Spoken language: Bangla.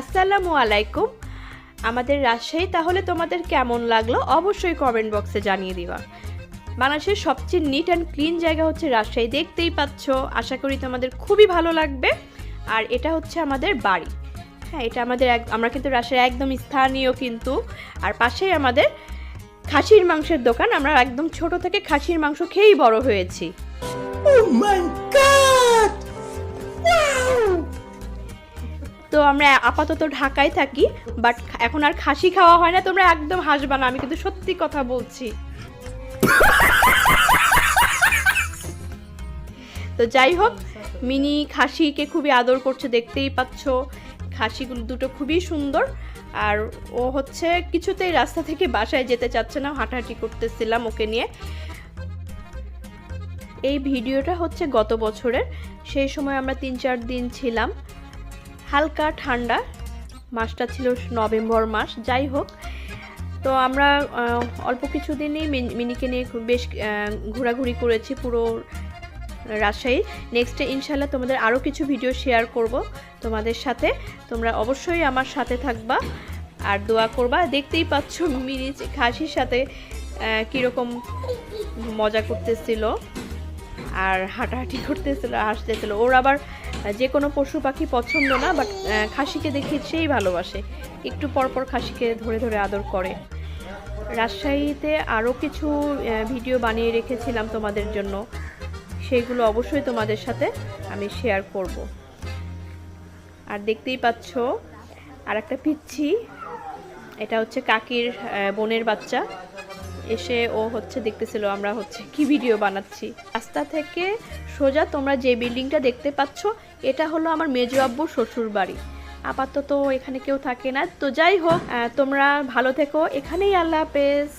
আসসালামু আলাইকুম। আমাদের রাজশাহী, তাহলে তোমাদের কেমন লাগল? অবশ্যই কমেন্ট বক্সে জানিয়ে দিবা। বাংলাদেশের সবচেয়ে নিট অ্যান্ড ক্লিন জায়গা হচ্ছে রাজশাহী, দেখতেই পাচ্ছ। আশা করি তোমাদের খুবই ভালো লাগবে। আর এটা হচ্ছে আমাদের বাড়ি। হ্যাঁ এটা আমাদের এক আমরা কিন্তু রাজশাহী একদম স্থানীয় কিন্তু। আর পাশেই আমাদের খাসির মাংসের দোকান। আমরা একদম ছোট থেকে খাসির মাংস খেয়েই বড় হয়েছি। Oh my god! তো আমরা আপাতত ঢাকায় থাকি বাট এখন আর খাসি খাওয়া হয় না, তোমরা একদম হাসবা না, আমি কিন্তু সত্যি কথা বলছি। তো যাই হোক, মিনি খাসিকে খুবই আদর করছে, দেখতেই পাচ্ছ। খাসিগুলো দুটো খুবই সুন্দর, আর ও হচ্ছে কিছুতেই রাস্তা থেকে বাসায় যেতে চাচ্ছে না, হাঁটাহাঁটি করতেছিলাম ওকে নিয়ে। এই ভিডিওটা হচ্ছে গত বছরের, সেই সময় আমরা তিন চার দিন ছিলাম। হালকা ঠান্ডা, মাসটা ছিল নভেম্বর মাস, যাই হোক। তো আমরা অল্প কিছুদিনই মিন- মিনিকে নিয়ে বেশ ঘোরাঘুরি করেছি পুরো রাজশাহী। নেক্সটে ইনশাল্লাহ তোমাদের আরও কিছু ভিডিও শেয়ার করব তোমাদের সাথে। তোমরা অবশ্যই আমার সাথে থাকবা আর দোয়া করবা। দেখতেই পাচ্ছ মিনি খাসির সাথে কীরকম মজা করতেছিল আর হাঁটাহাঁটি করতেছিল, হাসতেছিল। ওর আবার যে কোনো পশু পাখি পছন্দ না বাট খাসিকে দেখে সেই ভালোবাসে। একটু পর পর খাসিকে ধরে ধরে আদর করে। রাজশাহীতে আরও কিছু ভিডিও বানিয়ে রেখেছিলাম তোমাদের জন্য। সেইগুলো অবশ্যই তোমাদের সাথে আমি শেয়ার করব। আর দেখতেই পাচ্ছ আর একটা পিচ্ছি, এটা হচ্ছে কাকির বোনের বাচ্চা। এসে ও হচ্ছে দেখতেছিল, আমরা হচ্ছে কি ভিডিও বানাচ্ছি। রাস্তা থেকে সোজা তোমরা যে বিল্ডিংটা দেখতে পাচ্ছ, এটা হলো আমার মেজো আব্বুর শ্বশুর বাড়ি। আপাতত এখানে কেউ থাকে না। তো যাই হোক তোমরা ভালো থেকো। এখানেই আল্লাহ হাফেজ।